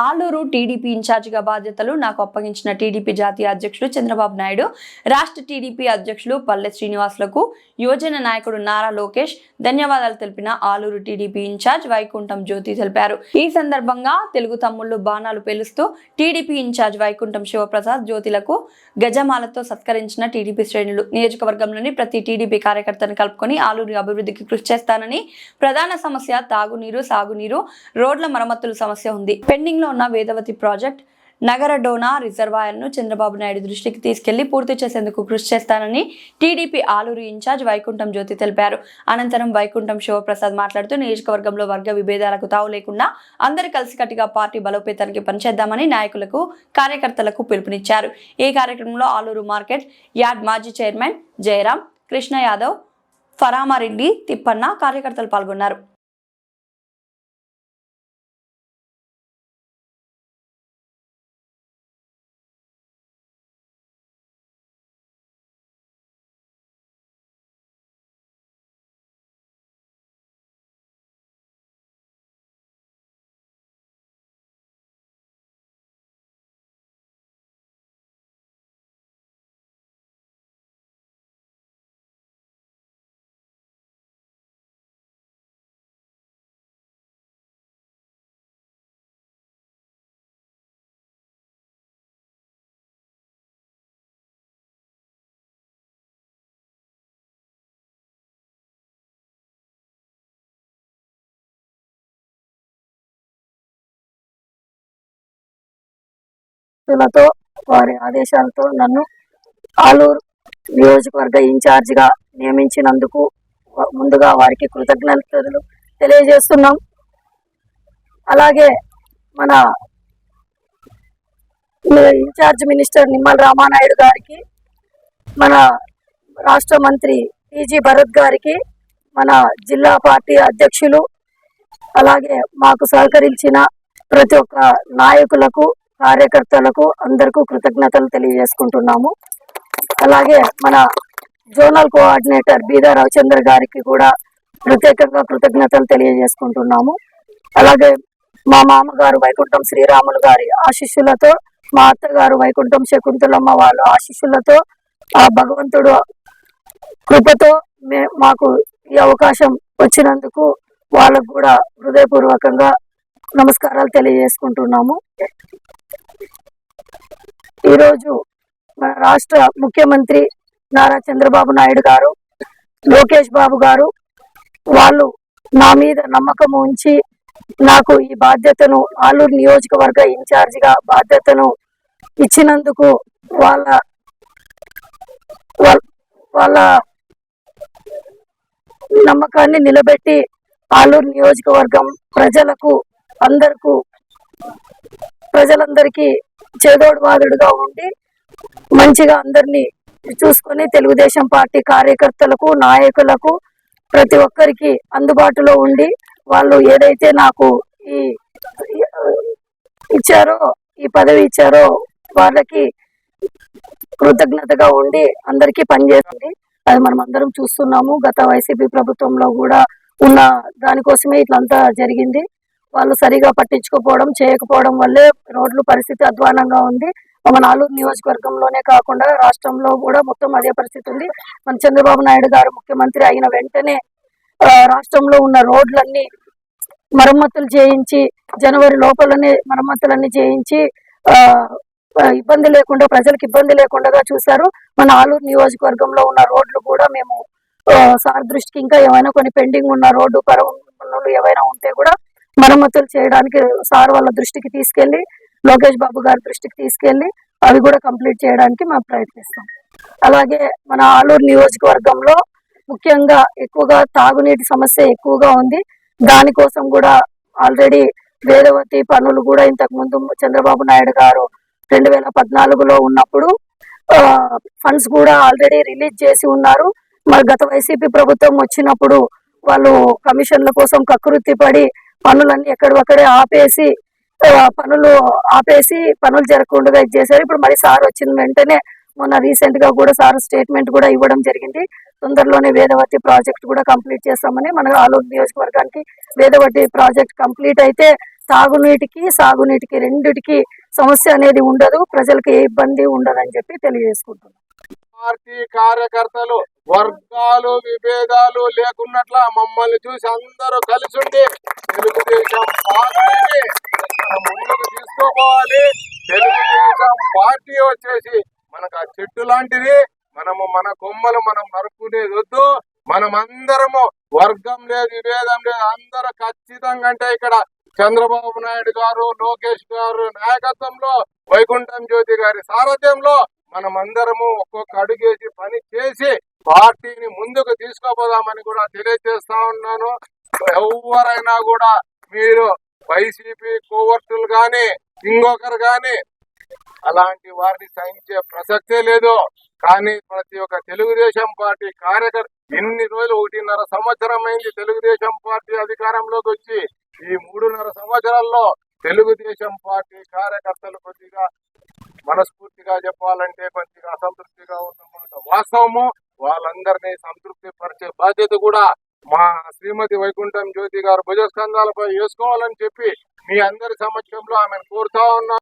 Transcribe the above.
ಆ ఆలూరు టీడీపీ ఇన్ఛార్జిగా బాధ్యతలు నాకు అప్పగించిన టీడీపీ జాతీయ అధ్యక్షుడు చంద్రబాబు నాయుడు రాష్ట్ర టీడీపీ అధ్యక్షులు పల్లె శ్రీనివాసులకు యువజన నాయకుడు నారా లోకేష్ ధన్యవాదాలు తెలిపిన Aluru TDP in charge Vaikuntham Jyothi తెలిపారు. ఈ సందర్భంగా తెలుగు తమ్ముళ్ళు బాణాలు పేలుస్తూ TDP in charge Vaikuntham Sivaprasad జ్యోతిలకు గజమాలతో సత్కరించిన టీడీపీ శ్రేణులు. నియోజకవర్గంలోని ప్రతి టీడీపీ కార్యకర్తను కలుపుకొని ఆలూరు అభివృద్ధికి కృషి చేస్తానని ప్రధాన సమస్య తాగునీరు సాగునీరు రోడ్ల మరమ్మతుల సమస్య ఉంది. పెండింగ్లో ఉన్న వేదవతి ప్రాజెక్ట్ నగర డోనా రిజర్వాయర్ను చంద్రబాబు నాయుడు దృష్టికి తీసుకెళ్ళి పూర్తి చేసేందుకు కృషి చేస్తానని టీడీపీ ఆలూరు ఇన్ఛార్జ్ వైకుంఠం జ్యోతి తెలిపారు. అనంతరం వైకుంఠం శివప్రసాద్ మాట్లాడుతూ నియోజకవర్గంలో వర్గ విభేదాలకు తావు లేకుండా అందరు కలిసికట్టుగా పార్టీ బలోపేతానికి పనిచేద్దామని నాయకులకు కార్యకర్తలకు పిలుపునిచ్చారు. ఈ కార్యక్రమంలో ఆలూరు మార్కెట్ యార్డ్ మాజీ చైర్మన్ జయరాం కృష్ణ యాదవ్ ఫరామారెడ్డి తిప్పన్న కార్యకర్తలు పాల్గొన్నారు. శక్తులతో వారి ఆదేశాలతో నన్ను ఆలూరు నియోజకవర్గ ఇన్ఛార్జిగా నియమించినందుకు ముందుగా వారికి కృతజ్ఞతలు తెలియజేస్తున్నాం. అలాగే మన ఇన్ఛార్జ్ మినిస్టర్ నిమ్మల రామానాయుడు గారికి మన రాష్ట్ర మంత్రి టీజీ భరత్ గారికి మన జిల్లా పార్టీ అధ్యక్షులు అలాగే మాకు సహకరించిన ప్రతి ఒక్క నాయకులకు కార్యకర్తలకు అందరికీ కృతజ్ఞతలు తెలియజేసుకుంటున్నాము. అలాగే మన జోనల్ కోఆర్డినేటర్ బీదా రవిచంద్ర గారికి కూడా ప్రత్యేకంగా కృతజ్ఞతలు తెలియజేసుకుంటున్నాము. అలాగే మా మామగారు వైకుంఠం శ్రీరాములు గారి ఆశీస్సులతో మా అత్తగారు వైకుంఠం శకుంతలమ్మ వాళ్ళ ఆశీస్సులతో ఆ భగవంతుడు కృపతో మే మాకు ఈ అవకాశం వచ్చినందుకు వాళ్ళకు కూడా హృదయపూర్వకంగా నమస్కారాలు తెలియజేసుకుంటున్నాము. ఈరోజు మన రాష్ట్ర ముఖ్యమంత్రి నారా చంద్రబాబు నాయుడు గారు లోకేష్ బాబు గారు వాళ్ళు నా మీద నమ్మకం ఉంచి నాకు ఈ బాధ్యతను ఆలూరు నియోజకవర్గ ఇన్ఛార్జిగా బాధ్యతను ఇచ్చినందుకు వాళ్ళ వాళ్ళ- నమ్మకాన్ని నిలబెట్టి ఆలూరు నియోజకవర్గం ప్రజలకు అందరికూ ప్రజలందరికీ చేదోడు వాదుడుగా ఉండి మంచిగా అందరినీ చూసుకొని తెలుగుదేశం పార్టీ కార్యకర్తలకు నాయకులకు ప్రతి ఒక్కరికి అందుబాటులో ఉండి వాళ్ళు ఏదైతే నాకు ఈ ఇచ్చారో ఈ పదవి ఇచ్చారో వాళ్ళకి కృతజ్ఞతగా ఉండి అందరికీ పనిచేస్తుంది. అది మనం అందరం చూస్తున్నాము. గత వైసీపీ ప్రభుత్వంలో కూడా ఉన్న దానికోసమే ఇట్లంతా జరిగింది. వాళ్ళు సరిగా పట్టించుకోకపోవడం చేయకపోవడం వల్లే రోడ్లు పరిస్థితి అధ్వానంగా ఉంది. మన నాలుగు నియోజకవర్గంలోనే కాకుండా రాష్ట్రంలో కూడా మొత్తం అదే పరిస్థితి ఉంది. మన చంద్రబాబు నాయుడు గారు ముఖ్యమంత్రి అయిన వెంటనే రాష్ట్రంలో ఉన్న రోడ్లన్నీ మరమ్మతులు చేయించి జనవరి లోపలనే మరమ్మతులన్నీ చేయించి ఇబ్బంది లేకుండా ప్రజలకు ఇబ్బంది లేకుండా చూశారు. మన ఆలూరు నియోజకవర్గంలో ఉన్న రోడ్లు కూడా మేము సార్ దృష్టికి ఇంకా ఏమైనా కొన్ని పెండింగ్ ఉన్న రోడ్డు పనులు ఏవైనా ఉంటే కూడా మరమ్మతులు చేయడానికి సార్ వాళ్ళ దృష్టికి తీసుకెళ్ళి లోకేష్ బాబు గారి దృష్టికి తీసుకెళ్ళి అవి కూడా కంప్లీట్ చేయడానికి మేము ప్రయత్నిస్తాం. అలాగే మన ఆలూరు నియోజకవర్గంలో ముఖ్యంగా ఎక్కువగా తాగునీటి సమస్య ఎక్కువగా ఉంది. దానికోసం కూడా ఆల్రెడీ వేదవతి పనులు కూడా ఇంతకు ముందు చంద్రబాబు నాయుడు గారు రెండు వేల పద్నాలుగులో ఉన్నప్పుడు ఫండ్స్ కూడా ఆల్రెడీ రిలీజ్ చేసి ఉన్నారు. మరి గత వైసీపీ ప్రభుత్వం వచ్చినప్పుడు వాళ్ళు కమిషన్ల కోసం కకృతి పడి పనులన్నీ ఎక్కడొక్కడే ఆపేసి ఆ, పనులు ఆపేసి పనులు జరగకుండా ఇది చేశారు. ఇప్పుడు మరి సార్ వచ్చిన వెంటనే మొన్న రీసెంట్గా కూడా సార్ స్టేట్మెంట్ కూడా ఇవ్వడం జరిగింది. తొందరలోనే వేదవతి ప్రాజెక్ట్ కూడా కంప్లీట్ చేస్తామని మన ఆలూరు నియోజకవర్గానికి వేదవతి ప్రాజెక్ట్ కంప్లీట్ అయితే తాగునీటికి సాగునీటికి రెండిటికి సమస్య అనేది ఉండదు. ప్రజలకు ఏ ఇబ్బంది ఉండదని చెప్పి తెలియజేసుకుంటున్నాం. పార్టీ కార్యకర్తలు వర్గాలు విభేదాలు లేకున్నట్ల మమ్మల్ని చూసి అందరూ కలిసి ఉండి తెలుగుదేశం పార్టీని ముందుకు తీసుకోపోవాలి తెలుగుదేశం పార్టీ వచ్చేసి మనకు ఆ చెట్టు లాంటిది. మనము మన కొమ్మలు మనం నరుకునేది వద్దు. మనం అందరము వర్గం లేదు విభేదం లేదు అందరూ ఖచ్చితంగా అంటే ఇక్కడ చంద్రబాబు నాయుడు గారు లోకేష్ గారు నాయకత్వంలో వైకుంఠం జ్యోతి గారి సారథ్యంలో మనం అందరము ఒక్కొక్క అడుగేసి పని చేసి పార్టీని ముందుకు తీసుకోపోదామని కూడా తెలియజేస్తా ఉన్నాను. ఎవరైనా కూడా మీరు వైసీపీ కోవర్టులు కానీ ఇంకొకరు కానీ అలాంటి వారిని సహించే ప్రసక్తే లేదు. కానీ ప్రతి ఒక్క తెలుగుదేశం పార్టీ కార్యకర్త ఎన్ని రోజులు ఒకటిన్నర సంవత్సరం అయింది తెలుగుదేశం పార్టీ అధికారంలోకి వచ్చి ఈ మూడున్నర సంవత్సరాల్లో తెలుగుదేశం పార్టీ కార్యకర్తలు కొద్దిగా మనస్ఫూర్తిగా చెప్పాలంటే కొద్దిగా అసంతృప్తిగా ఉన్నమాట వాస్తవము. వాళ్ళందరినీ సంతృప్తి పరిచే బాధ్యత కూడా మా శ్రీమతి వైకుంఠం జ్యోతి గారు భుజస్కంధాలపై వేసుకోవాలని చెప్పి మీ అందరి సమక్షంలో ఆమెను కోరుతా ఉన్నా.